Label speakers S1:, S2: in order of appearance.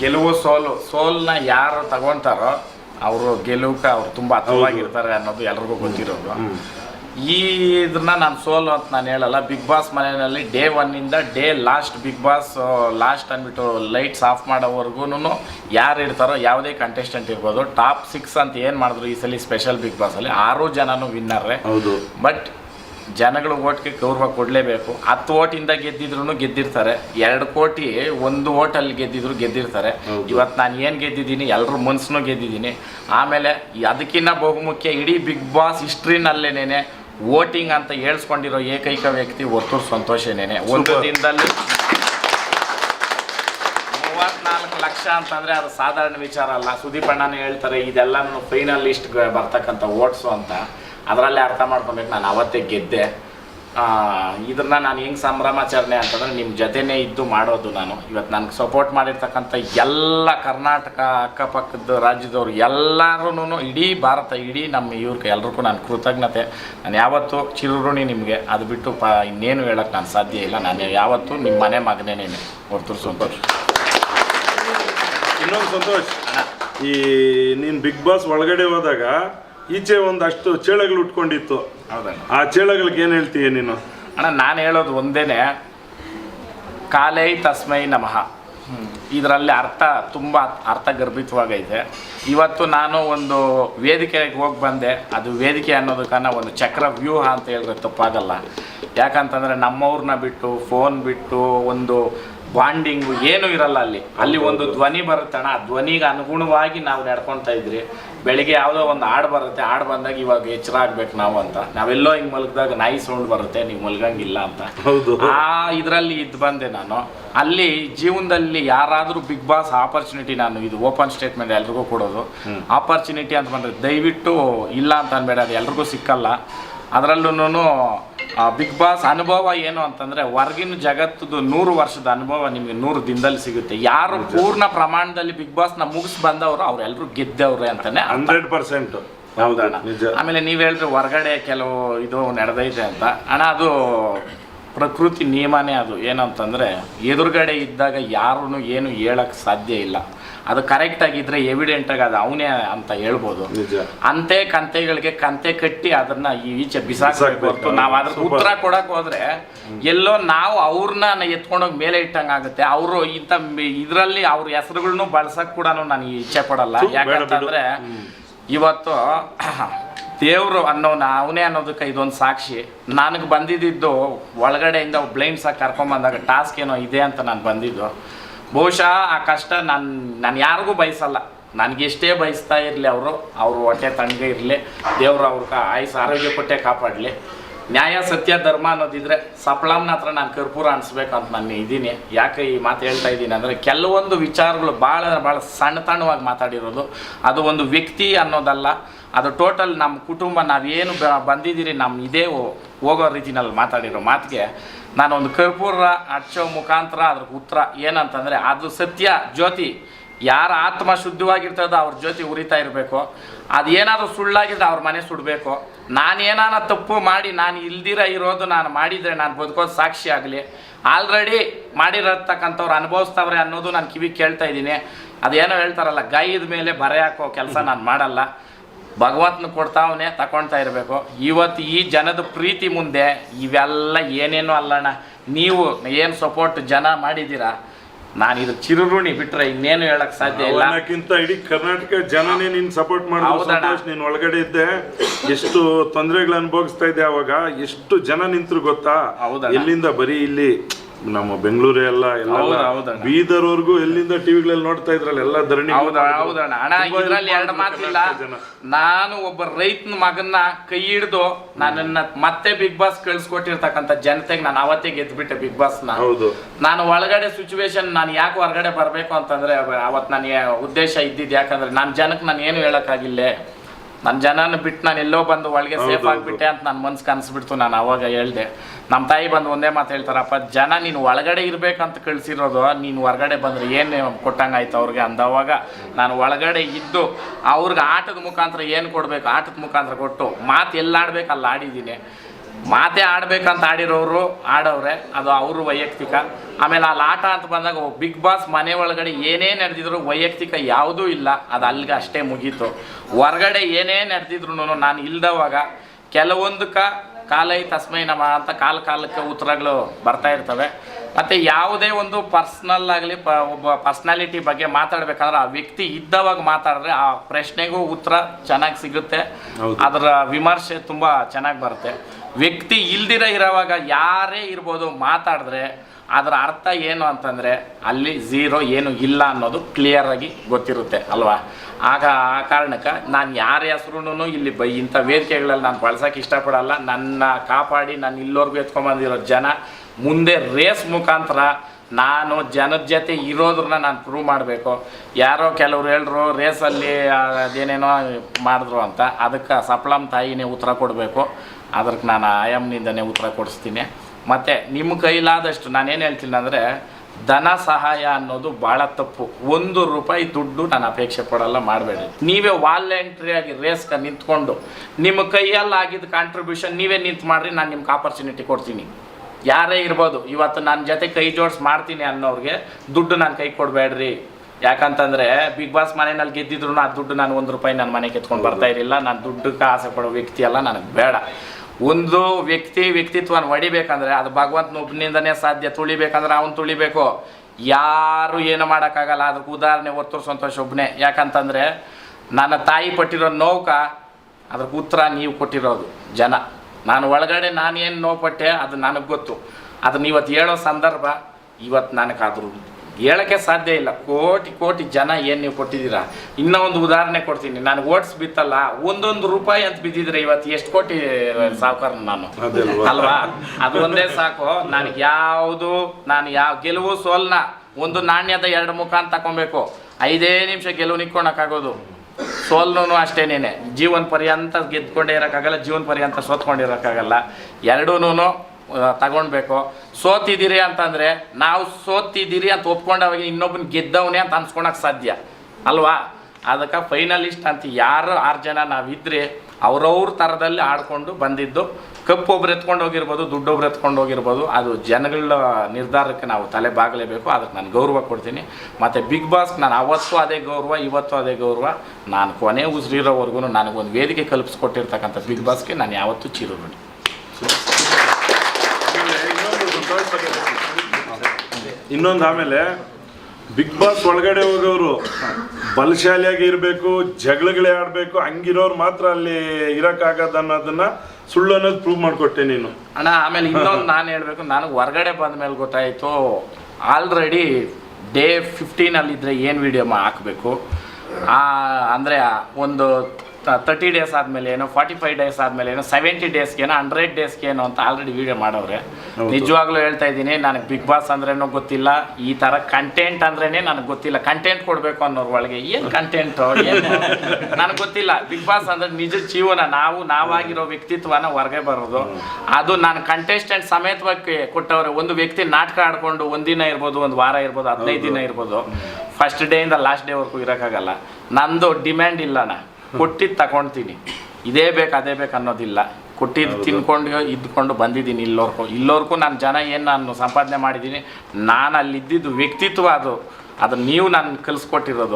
S1: ಗೆಲುವು ಸೋಲು ಸೋಲ್ನ ಯಾರು ತಗೊಂತಾರೋ ಅವರು ಗೆಲುವಕ್ಕೆ ಅವ್ರು ತುಂಬ ಹತ್ತಿರವಾಗಿರ್ತಾರೆ ಅನ್ನೋದು ಎಲ್ರಿಗೂ ಗೊತ್ತಿರೋದು. ಈ ಇದನ್ನ ನಾನು ಸೋಲು ಅಂತ ನಾನು ಹೇಳಲ್ಲ ಬಿಗ್ ಬಾಸ್ ಮನೆಯಲ್ಲಿ day ಒನ್ನಿಂದ day last big boss last ಅಂದ್ಬಿಟ್ಟು ಲೈಟ್ಸ್ ಆಫ್ ಮಾಡೋವರೆಗೂ ಯಾರು ಇರ್ತಾರೋ ಯಾವುದೇ ಕಂಟೆಸ್ಟೆಂಟ್ ಇರ್ಬೋದು. ಟಾಪ್ ಸಿಕ್ಸ್ ಅಂತ ಏನು ಮಾಡಿದ್ರು ಈ ಸಲ ಸ್ಪೆಷಲ್ ಬಿಗ್ ಬಾಸಲ್ಲಿ ಆರು ಜನನೂ ವಿನ್ನರ್ರೆ
S2: ಹೌದು.
S1: ಬಟ್ ಜನಗಳು ಓಟ್ಗೆ ಗೌರವ ಕೊಡಲೇಬೇಕು. ಹತ್ತು ಓಟಿಂದ ಗೆದ್ದಿದ್ರು ಗೆದ್ದಿರ್ತಾರೆ. ಎರಡು ಕೋಟಿ ಒಂದು ಓಟಲ್ಲಿ ಗೆದ್ದಿದ್ರು ಗೆದ್ದಿರ್ತಾರೆ. ಇವತ್ತು ನಾನು ಏನು ಗೆದ್ದಿದ್ದೀನಿ ಎಲ್ಲರೂ ಮನ್ಸನ್ನು ಗೆದ್ದಿದ್ದೀನಿ. ಆಮೇಲೆ ಅದಕ್ಕಿಂತ ಬಹುಮುಖ್ಯ ಇಡೀ ಬಿಗ್ ಬಾಸ್ ಹಿಸ್ಟ್ರಿನಲ್ಲೇನೆ ವೋಟಿಂಗ್ ಅಂತ ಹೇಳ್ಸ್ಕೊಂಡಿರೋ ಏಕೈಕ ವ್ಯಕ್ತಿ ಒತ್ತೂರು ಸಂತೋಷನೇನೆ. ಒಂದು ದಿನದಲ್ಲಿ ಲಕ್ಷ ಅಂತಂದ್ರೆ ಅದು ಸಾಧಾರಣ ವಿಚಾರ ಅಲ್ಲ. ಸುದೀಪ್ ಅಣ್ಣನೇ ಹೇಳ್ತಾರೆ ಇದೆಲ್ಲ ಫೈನಲ್ ಲಿಸ್ಟ್ ಬರ್ತಕ್ಕಂಥ ಓಟ್ಸು ಅಂತ. ಅದರಲ್ಲಿ ಅರ್ಥ ಮಾಡ್ಕೊಬೇಕು ನಾನು ಅವತ್ತೇ ಗೆದ್ದೆ. ಇದನ್ನ ನಾನು ಹೆಂಗ್ ಸಂಭ್ರಮಾಚರಣೆ ಅಂತಂದ್ರೆ ನಿಮ್ಮ ಜೊತೆನೇ ಇದ್ದು ಮಾಡೋದು ನಾನು. ಇವತ್ತು ನನಗೆ ಸಪೋರ್ಟ್ ಮಾಡಿರ್ತಕ್ಕಂಥ ಎಲ್ಲ ಕರ್ನಾಟಕ ಅಕ್ಕಪಕ್ಕದ ರಾಜ್ಯದವ್ರು ಎಲ್ಲರೂ ಇಡೀ ಭಾರತ ಇಡೀ ನಮ್ಮ ಇವ್ರಿಗೆ ಎಲ್ರಿಗೂ ನಾನು ಕೃತಜ್ಞತೆ. ನಾನು ಯಾವತ್ತೂ ಚಿರುರುಣಿ ನಿಮಗೆ. ಅದು ಬಿಟ್ಟು ಪ ಇನ್ನೇನು ಹೇಳೋಕೆ ನಾನು ಸಾಧ್ಯ ಇಲ್ಲ. ನಾನು ಯಾವತ್ತೂ ನಿಮ್ಮ ಮನೆ ಮಗನೇನೇನೆ. ಹೊರತು ಸಂತೋಷ.
S2: ಇನ್ನೊಂದು ಸಂತೋಷ. ಈ ನೀನ್ ಬಿಗ್ ಬಾಸ್ ಒಳಗಡೆ ಹೋದಾಗ ಈಚೆ ಒಂದಷ್ಟು ಚೇಳಗಳು ಉಟ್ಕೊಂಡಿತ್ತು.
S1: ಹೌದಣ್ಣ.
S2: ಆ ಚೇಳಗಳಿಗೆ ಏನ್ ಹೇಳ್ತೀಯ ನೀನು?
S1: ಅಣ್ಣ ನಾನು ಹೇಳೋದು ಒಂದೇನೆ ಕಾಲೈ ತಸ್ಮೈ ನಮಃ. ಇದರಲ್ಲಿ ಅರ್ಥ ತುಂಬ ಅರ್ಥ ಗರ್ಭಿತವಾಗೈತೆ ಇವತ್ತು ನಾನು ಒಂದು ವೇದಿಕೆಗೆ ಹೋಗಿ ಬಂದೆ. ಅದು ವೇದಿಕೆ ಅನ್ನೋದಕ್ಕನ್ನ ಒಂದು ಚಕ್ರ ವ್ಯೂಹ ಅಂತ ಹೇಳಿದ್ರೆ ತಪ್ಪಾಗಲ್ಲ. ಯಾಕಂತಂದರೆ ನಮ್ಮವ್ರನ್ನ ಬಿಟ್ಟು ಫೋನ್ ಬಿಟ್ಟು ಒಂದು ಬಾಂಡಿಂಗು ಏನೂ ಇರಲ್ಲ ಅಲ್ಲಿ. ಅಲ್ಲಿ ಒಂದು ಧ್ವನಿ ಬರುತ್ತಣ್ಣ ಆ ಧ್ವನಿಗೆ ಅನುಗುಣವಾಗಿ ನಾವು ನಡ್ಕೊತಾ ಇದ್ರಿ. ಬೆಳಿಗ್ಗೆ ಯಾವುದೋ ಒಂದು ಹಾಡು ಬರುತ್ತೆ. ಹಾಡು ಬಂದಾಗ ಇವಾಗ ಎಚ್ಚರ ಆಗ್ಬೇಕು ನಾವು ಅಂತ. ನಾವೆಲ್ಲೋ ಹಿಂಗೆ ಮಲಗಿದಾಗ ನಾಯಿ ಸೌಂಡ್ ಬರುತ್ತೆ. ನೀವು ಮಲ್ಗಂಗಿಲ್ಲ ಅಂತ.
S2: ಹೌದು.
S1: ಆ ಇದರಲ್ಲಿ ಇದ್ದು ಬಂದೆ ನಾನು. ಅಲ್ಲಿ ಜೀವನದಲ್ಲಿ ಯಾರಾದರೂ ಬಿಗ್ ಬಾಸ್ ಆಪರ್ಚುನಿಟಿ ನಾನು ಇದು ಓಪನ್ ಸ್ಟೇಟ್ಮೆಂಟ್ ಎಲ್ರಿಗೂ ಕೊಡೋದು. ಆಪರ್ಚುನಿಟಿ ಅಂತ ಬಂದರೆ ದಯವಿಟ್ಟು ಇಲ್ಲ ಅಂತ ಅನ್ಬೇಡ. ಅದು ಎಲ್ರಿಗೂ ಸಿಕ್ಕಲ್ಲ. ಅದರಲ್ಲೂ ಬಿಗ್ ಬಾಸ್ ಅನುಭವ ಏನು ಅಂತಂದರೆ ಹೊರಗಿನ ಜಗತ್ತದು ನೂರು ವರ್ಷದ ಅನುಭವ ನಿಮಗೆ ನೂರು ದಿನದಲ್ಲಿ ಸಿಗುತ್ತೆ. ಯಾರು ಪೂರ್ಣ ಪ್ರಮಾಣದಲ್ಲಿ ಬಿಗ್ ಬಾಸ್ನ ಮುಗಿಸ್ ಬಂದವರು ಅವರೆಲ್ಲರೂ ಗೆದ್ದವ್ರೆ ಅಂತಾನೆ ಅರ್ಥ.
S2: Hundred percent.
S1: ಆಮೇಲೆ ನೀವು ಹೇಳಿದ್ರೆ ಹೊರಗಡೆ ಕೆಲವು ಇದು ನಡೆದೈತೆ ಅಂತ. ಅಣ್ಣ ಅದು ಪ್ರಕೃತಿ ನಿಯಮನೇ ಅದು. ಏನಂತಂದರೆ ಎದುರುಗಡೆ ಇದ್ದಾಗ ಯಾರು ಏನು ಹೇಳಕ್ಕೆ ಸಾಧ್ಯ ಇಲ್ಲ. ಅದು ಕರೆಕ್ಟ್ ಆಗಿದ್ರೆ ಎವಿಡೆಂಟ್ ಆಗಿ ಅದು ಅವನೇ ಅಂತ ಹೇಳ್ಬೋದು. ಅಂತೆ ಕಂತೆಗಳಿಗೆ ಕಂತೆ ಕಟ್ಟಿ ಅದನ್ನ ಈಚೆ ಬಿಸಾಕ್ಬೇಕು ನಾವು ಅದ್ರ ಉತ್ತರ ಕೊಡಕ್ ಹೋದ್ರೆ ಎಲ್ಲೋ ನಾವು ಅವ್ರನ್ನ ಎತ್ಕೊಂಡೋಗಿ ಮೇಲೆ ಇಟ್ಟಂಗ ಆಗುತ್ತೆ. ಅವರು ಇಂತ ಇದರಲ್ಲಿ ಅವ್ರ ಹೆಸರುಗಳನ್ನು ಬಳಸಕ್ ಕೂಡ ನಾನು ಇಚ್ಛೆ ಪಡಲ್ಲ. ಯಾಕಂತಂದ್ರೆ ಇವತ್ತು ದೇವರು ಅನ್ನೋ ಅವನೇ ಅನ್ನೋದಕ್ಕೆ ಇದೊಂದು ಸಾಕ್ಷಿ. ನನಗೆ ಬಂದಿದ್ದು ಒಳಗಡೆಯಿಂದ ಬ್ಲೈಂಡ್ಸ್ ಆಗಿ ಕರ್ಕೊಂಬಂದಾಗ ಟಾಸ್ಕ್ ಏನೋ ಇದೆ ಅಂತ ನಾನು ಬಂದಿದ್ದು. ಬಹುಶಃ ಆ ಕಷ್ಟ ನನ್ನ ನಾನು ಯಾರಿಗೂ ಬಯಸಲ್ಲ. ನನಗೆ ಎಷ್ಟೇ ಬಯಸ್ತಾ ಇರಲಿ ಅವರು ಅವರು ಹೊಟ್ಟೆ ತಣ್ಣಗೆ ಇರಲಿ, ದೇವರು ಅವ್ರ ಆಯುಸ್ ಆರೋಗ್ಯ ಕೊಟ್ಟೆ ಕಾಪಾಡಲಿ. ನ್ಯಾಯ, ಸತ್ಯ, ಧರ್ಮ ಅನ್ನೋದಿದ್ರೆ ಸಪ್ಲಮ್ನ ಹತ್ರ ನಾನು ಕರ್ಪೂರ ಅನಿಸ್ಬೇಕು ಅಂತ ನಾನು ಇದ್ದೀನಿ ಯಾಕೆ ಈ ಮಾತು ಹೇಳ್ತಾ ಇದ್ದೀನಿ ಅಂದರೆ ಕೆಲವೊಂದು ವಿಚಾರಗಳು ಭಾಳ ಭಾಳ ಸಣ್ಣ ಸಣ್ಣವಾಗಿ ಮಾತಾಡಿರೋದು. ಅದು ಒಂದು ವ್ಯಕ್ತಿ ಅನ್ನೋದಲ್ಲ, ಅದು ಟೋಟಲ್ ನಮ್ಮ ಕುಟುಂಬ ನಾವೇನು ಬಂದಿದ್ದೀರಿ ನಮ್ಮ ಇದೇ ಹೋಗೋ ರೀತಿನಲ್ಲಿ ಮಾತಾಡಿರೋ ಮಾತಿಗೆ ನಾನು ಒಂದು ಕರ್ಪೂರ ಹಚ್ಚೋ ಮುಖಾಂತರ ಅದ್ರ ಉತ್ತರ ಏನಂತಂದರೆ, ಅದು ಸತ್ಯ. ಜ್ಯೋತಿ, ಯಾರ ಆತ್ಮ ಶುದ್ಧವಾಗಿರ್ತದೋ ಅವ್ರ ಜ್ಯೋತಿ ಉರಿತಾ ಇರಬೇಕು. ಅದು ಏನಾದರೂ ಸುಳ್ಳಾಗಿದ್ರೆ ಅವ್ರ ಮನೆ ಸುಡಬೇಕು. ನಾನೇನಾನ ತಪ್ಪು ಮಾಡಿ, ನಾನು ಇಲ್ದಿರ ಇರೋದು ನಾನು ಮಾಡಿದರೆ ನಾನು ಬದುಕೋದು ಸಾಕ್ಷಿ ಆಗಲಿ. ಆಲ್ರೆಡಿ ಮಾಡಿರತಕ್ಕಂಥವ್ರು ಅನುಭವಿಸ್ತವ್ರೆ ಅನ್ನೋದು ನಾನು ಕಿವಿ ಕೇಳ್ತಾ ಇದ್ದೀನಿ. ಅದೇನೋ ಹೇಳ್ತಾರಲ್ಲ ಗಾಯದ ಮೇಲೆ ಬರೆಯಾಕೋ ಕೆಲಸ ನಾನು ಮಾಡಲ್ಲ. ಭಗವಂತನ ಕೊಡ್ತಾವನೆ ತಗೊಳ್ತಾ ಇರಬೇಕು. ಇವತ್ತು ಈ ಜನದ ಪ್ರೀತಿ ಮುಂದೆ ಇವೆಲ್ಲ ಏನೇನು ಅಲ್ಲಣ್ಣ. ನೀವು ಏನು ಸಪೋರ್ಟ್ ಜನ ಮಾಡಿದ್ದೀರಾ? ನಾನು ಇದು ಚಿರುರುಣಿ ಬಿಟ್ರೆ ಇನ್ನೇನು ಹೇಳಕ್ ಸಾಧ್ಯ ಇಲ್ಲ.
S2: ಅದಕ್ಕಿಂತ ಇಡೀ ಕರ್ನಾಟಕ ಜನನೇ ನೀನ್ ಸಪೋರ್ಟ್ ಮಾಡಿ ನೀನ್ ಒಳಗಡೆ ಇದ್ದೆ. ಎಷ್ಟು ತೊಂದರೆಗಳು ಅನುಭವಿಸ್ತಾ ಇದ್ದೆ ಅವಾಗ ಎಷ್ಟು ಜನ ನಿಂತರು ಗೊತ್ತಾ?
S1: ಹೌದಾ
S2: ಎಲ್ಲಿಂದ ಬರೀ ಇಲ್ಲಿ ನಮ್ಮ ಬೆಂಗಳೂರು ಎಲ್ಲ ಎಲ್ಲ ಬೀದರ್ವರೆಗೂ ಎಲ್ಲಿಂದ ಟಿವಿಗಳಲ್ಲಿ ನೋಡ್ತಾ ಇದ್ರಲ್ಲ ಎಲ್ಲ ಧರಣಿ
S1: ಹೌದಾ ಹೌದಣ್ಣ ಅಣ್ಣ.
S2: ತುಂಬಾ
S1: ಇದ್ರಲ್ಲಿ ಎರಡು ಮಾತಿಲ್ಲ. ನಾನು ಒಬ್ಬ ರೈತನ ಮಗನ್ನ ಕೈ ಹಿಡಿದು ನನ್ನನ್ನ ಮತ್ತೆ ಬಿಗ್ ಬಾಸ್ ಕಳ್ಸಿಕೊಟ್ಟಿರ್ತಕ್ಕಂಥ ಜನತೆಗೆ ನಾನು ಅವತ್ತೇ ಗೆದ್ಬಿಟ್ಟೆ ಬಿಗ್ ಬಾಸ್ನ
S2: ಹೌದು.
S1: ನಾನು ಒಳಗಡೆ ಸಿಚುವೇಶನ್ ನಾನು ಯಾಕೆ ಹೊರಗಡೆ ಬರಬೇಕು ಅಂತಂದ್ರೆ ಅವತ್ತು ನಾನು ಉದ್ದೇಶ ಇದ್ದಿದ್ದು ಯಾಕಂದ್ರೆ ನನ್ನ ಜನಕ್ಕೆ ನಾನು ಏನು ಹೇಳೋಕ್ಕಾಗಿಲ್ಲ? ನನ್ನ ಜನನ ಬಿಟ್ಟು ನಾನು ಎಲ್ಲೋ ಬಂದು ಒಳಗೆ ಸೇಫ್. ಆಗಿಬಿಟ್ಟೆ ಅಂತ ನನ್ನ ಮನ್ಸು ಕನ್ಸ್ಬಿಡ್ತು ನಾನು ಅವಾಗ ಹೇಳ್ದೆ. ನಮ್ಮ ತಾಯಿ ಬಂದು ಒಂದೇ ಮಾತು ಹೇಳ್ತಾರಪ್ಪ ಜನ ನೀನು ಒಳಗಡೆ ಇರಬೇಕಂತ ಕಳಿಸಿರೋದು ನೀನು ಹೊರಗಡೆ ಬಂದರೆ ಏನು ಕೊಟ್ಟಂಗಾಯ್ತು ಅವ್ರಿಗೆ? ಅಂದವಾಗ ನಾನು ಒಳಗಡೆ ಇದ್ದು ಅವ್ರಿಗೆ ಆಟದ ಮುಖಾಂತರ ಏನು ಕೊಡಬೇಕು ಆಟದ ಮುಖಾಂತರ ಕೊಟ್ಟು ಮಾತು ಎಲ್ಲಾಡ್ಬೇಕು ಅಲ್ಲಿ ಆಡಿದ್ದೀನಿ. ಮಾತೆ ಆಡಬೇಕಂತ ಆಡಿರೋರು ಆಡೋರೆ ಅದು ಅವರು ವೈಯಕ್ತಿಕ. ಆಮೇಲೆ ಅಲ್ಲಿ ಆಟ ಅಂತ ಬಂದಾಗ ಬಿಗ್ ಬಾಸ್ ಮನೆ ಒಳಗಡೆ ಏನೇ ನಡೆದಿದ್ರು ವೈಯಕ್ತಿಕ ಯಾವುದೂ ಇಲ್ಲ. ಅದು ಅಲ್ಲಿಗೆ ಅಷ್ಟೇ ಮುಗೀತು. ಹೊರಗಡೆ ಏನೇ ನಡೆದಿದ್ರು ನಾನು ಇಲ್ದವಾಗ ಕೆಲವೊಂದಕ್ಕ ಕಾಲೈ ತಸ್ಮೈ ನಮ ಅಂತ ಕಾಲ ಕಾಲಕ್ಕೆ ಉತ್ತರಗಳು ಬರ್ತಾ ಇರ್ತವೆ. ಮತ್ತು ಯಾವುದೇ ಒಂದು ಪರ್ಸ್ನಲ್ ಆಗಲಿ ಪ ಒಬ್ಬ ಪರ್ಸ್ನಾಲಿಟಿ ಬಗ್ಗೆ ಮಾತಾಡಬೇಕಾದ್ರೆ ಆ ವ್ಯಕ್ತಿ ಇದ್ದವಾಗ ಮಾತಾಡಿದ್ರೆ ಆ ಪ್ರಶ್ನೆಗೂ ಉತ್ತರ ಚೆನ್ನಾಗಿ ಸಿಗುತ್ತೆ. ಅದರ ವಿಮರ್ಶೆ ತುಂಬ ಚೆನ್ನಾಗಿ ಬರುತ್ತೆ. ವ್ಯಕ್ತಿ ಇಲ್ದಿರ ಇರೋವಾಗ ಯಾರೇ ಇರ್ಬೋದು ಮಾತಾಡಿದ್ರೆ ಅದರ ಅರ್ಥ ಏನು ಅಂತಂದರೆ ಅಲ್ಲಿ ಝೀರೋ ಏನು ಇಲ್ಲ ಅನ್ನೋದು ಕ್ಲಿಯರಾಗಿ ಗೊತ್ತಿರುತ್ತೆ, ಅಲ್ವಾ? ಆಗ ಆ ಕಾರಣಕ್ಕೆ ನಾನು ಯಾರ ಹೆಸ್ರು ಇಲ್ಲಿ ಬೈ ಇಂಥ ವೇದಿಕೆಗಳಲ್ಲಿ ನಾನು ಬಳಸೋಕೆ ಇಷ್ಟಪಡಲ್ಲ. ನನ್ನ ಕಾಪಾಡಿ ನಾನು ಇಲ್ಲೋರ್ಗು ಎತ್ಕೊಂಬಂದಿರೋ ಜನ, ಮುಂದೆ ರೇಸ್ ಮುಖಾಂತರ ನಾನು ಜನದ ಜೊತೆ ಇರೋದ್ರನ್ನ ನಾನು ಪ್ರೂವ್ ಮಾಡಬೇಕು. ಯಾರೋ ಕೆಲವ್ರು ಹೇಳ್ರು ರೇಸಲ್ಲಿ ಅದೇನೇನೋ ಮಾಡಿದ್ರು ಅಂತ, ಅದಕ್ಕೆ ಸಪ್ಲಮ್ ತಾಯಿನೇ ಉತ್ತರ ಕೊಡಬೇಕು. ಅದಕ್ಕೆ ನಾನು ಆಯಾಮ್ನಿಂದನೇ ಉತ್ತರ ಕೊಡಿಸ್ತೀನಿ. ಮತ್ತು ನಿಮ್ಮ ಕೈಲಾದಷ್ಟು ನಾನೇನು ಹೇಳ್ತೀನಿ ಅಂದರೆ, ಧನ ಸಹಾಯ ಅನ್ನೋದು ಭಾಳ ತಪ್ಪು. ಒಂದು ರೂಪಾಯಿ ದುಡ್ಡು ನಾನು ಅಪೇಕ್ಷೆ ಪಡೋಲ್ಲ, ಮಾಡಬೇಡಿ. ನೀವೇ ವಾಲಂಟ್ರಿಯಾಗಿ ರೇಸ್ಗೆ ನಿಂತ್ಕೊಂಡು, ನಿಮ್ಮ ಕೈಯಲ್ಲಿ ಆಗಿದ್ದ ಕಾಂಟ್ರಿಬ್ಯೂಷನ್ ನೀವೇ ನಿಂತು ಮಾಡಿರಿ, ನಾನು ನಿಮ್ಗೆ ಆಪರ್ಚುನಿಟಿ ಕೊಡ್ತೀನಿ. ಯಾರೇ ಇರ್ಬೋದು, ಇವತ್ತು ನನ್ನ ಜೊತೆ ಕೈ ಜೋಡಿಸಿ ಮಾಡ್ತೀನಿ ಅನ್ನೋರಿಗೆ ದುಡ್ಡು ನಾನು ಕೈ ಕೊಡಬೇಡ್ರಿ. ಯಾಕಂತಂದರೆ ಬಿಗ್ ಬಾಸ್ ಮನೆಯಲ್ಲಿ ಗೆದ್ದಿದ್ರು ಆ ದುಡ್ಡು ನಾನು ಒಂದು ರೂಪಾಯಿ ನನ್ನ ಮನೆಗೆ ಎತ್ಕೊಂಡು ಬರ್ತಾ ಇರಲಿಲ್ಲ. ನಾನು ದುಡ್ಡಕ್ಕೆ ಆಸೆ ಪಡೋ ವ್ಯಕ್ತಿ ಅಲ್ಲ ನನಗೆ ಬೇಡ. ಒಂದು ವ್ಯಕ್ತಿ ವ್ಯಕ್ತಿತ್ವನ ಹೊಡಿಬೇಕಂದ್ರೆ ಅದು ಭಗವಂತನ ಒಬ್ಬನಿಂದನೇ ಸಾಧ್ಯ. ತುಳಿಬೇಕಂದ್ರೆ ಅವನು ತುಳಿಬೇಕು. ಯಾರು ಏನು ಮಾಡೋಕ್ಕಾಗಲ್ಲ, ಅದಕ್ಕೆ ಉದಾಹರಣೆ ಒತ್ತೂರು ಸಂತೋಷ ಒಬ್ಬನೇ ಯಾಕಂತಂದರೆ, ನನ್ನ ತಾಯಿ ಪಟ್ಟಿರೋ ನೋವುಕ ಅದಕ್ಕೆ ಉತ್ತರ ನೀವು ಕೊಟ್ಟಿರೋದು, ಜನ. ನಾನು ಒಳಗಡೆ ನಾನೇನು ನೋವು ಪಟ್ಟೆ ಅದು ನನಗೆ ಗೊತ್ತು. ಅದನ್ನ ಇವತ್ತು ಹೇಳೋ ಸಂದರ್ಭ ಇವತ್ತು ನನಗೆ ಆದರೂ ಹೇಳೋಕ್ಕೆ ಸಾಧ್ಯ ಇಲ್ಲ. ಕೋಟಿ ಕೋಟಿ ಜನ ಏನು ನೀವು ಕೊಟ್ಟಿದ್ದೀರಾ? ಇನ್ನೂ ಒಂದು ಉದಾಹರಣೆ ಕೊಡ್ತೀನಿ. ನಾನು ಓಟ್ಸ್ ಬಿತ್ತಲ್ಲ ಒಂದೊಂದು ರೂಪಾಯಿ ಅಂತ ಬಿದ್ದಿದ್ರೆ ಇವತ್ತು ಎಷ್ಟು ಕೋಟಿ ಸಾವುಕಾರ ನಾನು? ಅಲ್ವಾ? ಅದು ಒಂದೇ ಸಾಕು. ನನಗೆ ಯಾವುದು ನಾನು ಯಾವ ಗೆಲುವು ಸೋಲ್ನ ಒಂದು ನಾಣ್ಯದ ಎರಡು ಮುಖ ಅಂತ ತಗೊಬೇಕು ಐದೇ ನಿಮಿಷ ಗೆಲುವು ನಿಕ್ಕೊಳಕ್ಕಾಗೋದು ಸೋಲ್ನೂ ಅಷ್ಟೇನೇನೆ ಜೀವನ ಪರ್ಯಂತ ಗೆದ್ಕೊಂಡೇ ಇರೋಕ್ಕಾಗಲ್ಲ ಜೀವನ ಪರ್ಯಂತ ಸೋತ್ಕೊಂಡಿರೋಕ್ಕಾಗಲ್ಲ. ಎರಡೂನು ತಗೊಳ್ಬೇಕು ಸೋತಿದ್ದೀರಿ ಅಂತಂದರೆ ನಾವು ಸೋತಿದ್ದೀರಿ ಅಂತ ಒಪ್ಕೊಂಡವಾಗ ಇನ್ನೊಬ್ಬನ ಗೆದ್ದವನೇ ಅಂತ ಅನ್ಸ್ಕೊಳಕ್ಕೆ ಸಾಧ್ಯ. ಅಲ್ವಾ? ಅದಕ್ಕೆ ಫೈನಲಿಸ್ಟ್ ಅಂತ ಯಾರು ಆರು ಜನ ನಾವಿದ್ರೆ ಅವ್ರವ್ರ ಥರದಲ್ಲಿ ಆಡಿಕೊಂಡು ಬಂದಿದ್ದು ಕಪ್ಪು ಒಬ್ರು ಎತ್ಕೊಂಡು ಹೋಗಿರ್ಬೋದು ದುಡ್ಡೊಬ್ರು ಎತ್ಕೊಂಡು ಹೋಗಿರ್ಬೋದು, ಅದು ಜನಗಳ ನಿರ್ಧಾರಕ್ಕೆ ನಾವು ತಲೆ ಬಾಗಲೇಬೇಕು, ಅದಕ್ಕೆ ನಾನು ಗೌರವ ಕೊಡ್ತೀನಿ. ಮತ್ತು ಬಿಗ್ ಬಾಸ್ ನಾನು ಅವತ್ತು ಅದೇ ಗೌರವ, ಇವತ್ತು ಅದೇ ಗೌರವ. ನಾನು ಕೊನೆ ಉಸಿರಿರೋವರೆಗೂ ನನಗೊಂದು ವೇದಿಕೆ ಕಲ್ಪಿಸ್ಕೊಟ್ಟಿರ್ತಕ್ಕಂಥ ಬಿಗ್ ಬಾಸ್ಗೆ ನಾನು ಯಾವತ್ತೂ ಚಿರುರುಣಿ
S2: ಆಮೇಲೆ ಇನ್ನೊಂದು ಆಮೇಲೆ ಬಿಗ್ ಬಾಸ್ ಒಳಗಡೆ ಹೋಗೋರು ಬಲಶಾಲಿಯಾಗಿ ಇರಬೇಕು, ಜಗಳಗಳೇ ಆಡಬೇಕು, ಹಂಗಿರೋರು ಮಾತ್ರ ಅಲ್ಲಿ ಇರೋಕ್ಕಾಗದ ಅನ್ನೋದನ್ನ ಸುಳ್ಳು ಅನ್ನೋದು ಪ್ರೂವ್ ಮಾಡಿಕೊಟ್ಟೆ ನೀನು.
S1: ಅಣ್ಣ, ಆಮೇಲೆ ಇನ್ನೊಂದು ನಾನು ಹೇಳಬೇಕು, ನನಗೆ ಹೊರಗಡೆ ಬಂದ ಮೇಲೆ ಗೊತ್ತಾಯಿತು ಆಲ್ರೆಡಿ ಡೇ ಫಿಫ್ಟೀನಲ್ಲಿದ್ದರೆ ಏನು ವೀಡಿಯೋ ಹಾಕಬೇಕು? ಅಂದರೆ, ಒಂದು ತರ್ಟಿ ಡೇಸ್ ಆದಮೇಲೆ ಏನೋ ಫಾರ್ಟಿ ಫೈವ್ ಡೇಸ್ ಆದಮೇಲೆ ಏನೋ ಸೆವೆಂಟಿ ಡೇಸ್ಗೇನೋ ಹಂಡ್ರೆಡ್ ಡೇಸ್ಗೇನೋ ಅಂತ ಆಲ್ರೆಡಿ ವೀಡಿಯೋ ಮಾಡವ್ರೆ.
S2: ಹೌದು.
S1: ನಿಜವಾಗ್ಲೂ ಹೇಳ್ತಾ ಇದ್ದೀನಿ ನನಗೆ ಬಿಗ್ ಬಾಸ್ ಅಂದ್ರೇನೋ ಗೊತ್ತಿಲ್ಲ ಈ ಥರ ಕಂಟೆಂಟ್ ಅಂದ್ರೇ ನನಗೆ ಗೊತ್ತಿಲ್ಲ. ಕಂಟೆಂಟ್ ಕೊಡಬೇಕು ಅನ್ನೋರ್ ಒಳಗೆ ಏನು ಕಂಟೆಂಟ್ ನನಗೆ ಗೊತ್ತಿಲ್ಲ. ಬಿಗ್ ಬಾಸ್ ಅಂದ್ರೆ ನಿಜ ಜೀವನ ನಾವು ನಾವಾಗಿರೋ ವ್ಯಕ್ತಿತ್ವನ ಹೊರಗೆ ಬರೋದು. ಅದು ನಾನು ಕಂಟೆಸ್ಟೆಂಟ್ ಸಮೇತವಾಗಿ ಕೊಟ್ಟವ್ರೆ ಒಂದು ವ್ಯಕ್ತಿ ನಾಟಕ ಆಡ್ಕೊಂಡು ಒಂದಿನ ಇರ್ಬೋದು ಒಂದು ವಾರ ಇರ್ಬೋದು ಹದಿನೈದು ದಿನ ಇರ್ಬೋದು. ಫಸ್ಟ್ ಡೇಯಿಂದ ಲಾಸ್ಟ್ ಡೇವರೆಗೂ ಇರೋಕ್ಕಾಗಲ್ಲ. ನಂದು ಡಿಮ್ಯಾಂಡ್ ಇಲ್ಲಣ್ಣ. ಕೊಟ್ಟಿದ್ದು ತಗೊಳ್ತೀನಿ ಇದೇ ಬೇಕು ಅದೇ ಬೇಕು ಅನ್ನೋದಿಲ್ಲ. ಕೊಟ್ಟಿದ್ದು ತಿನ್ಕೊಂಡು ಇದ್ಕೊಂಡು ಬಂದಿದ್ದೀನಿ ಇಲ್ಲೋರ್ಕು. ಇಲ್ಲೋರ್ಕು ನಾನು ಜನ ಏನು ನಾನು ಸಂಪಾದನೆ ಮಾಡಿದ್ದೀನಿ ನಾನು ಅಲ್ಲಿದ್ದಿದ್ದು ವ್ಯಕ್ತಿತ್ವ ಅದು. ಅದು ನೀವು ನಾನು ಕಲಿಸ್ಕೊಟ್ಟಿರೋದು.